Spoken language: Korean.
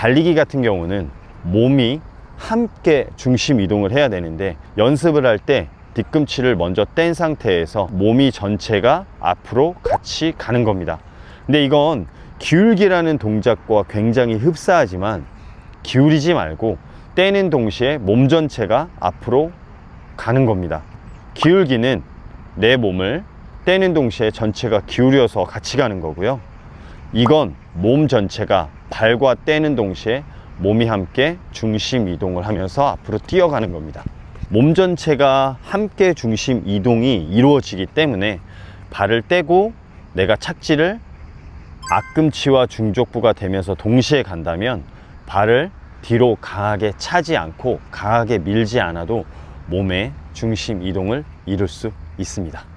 달리기 같은 경우는 몸이 함께 중심 이동을 해야 되는데 연습을 할 때 뒤꿈치를 먼저 뗀 상태에서 몸이 전체가 앞으로 같이 가는 겁니다. 근데 이건 기울기라는 동작과 굉장히 흡사하지만 기울이지 말고 떼는 동시에 몸 전체가 앞으로 가는 겁니다. 기울기는 내 몸을 떼는 동시에 전체가 기울여서 같이 가는 거고요. 이건 몸 전체가 발과 떼는 동시에 몸이 함께 중심 이동을 하면서 앞으로 뛰어가는 겁니다. 몸 전체가 함께 중심 이동이 이루어지기 때문에 발을 떼고 내가 착지를 앞꿈치와 중족부가 되면서 동시에 간다면 발을 뒤로 강하게 차지 않고 강하게 밀지 않아도 몸의 중심 이동을 이룰 수 있습니다.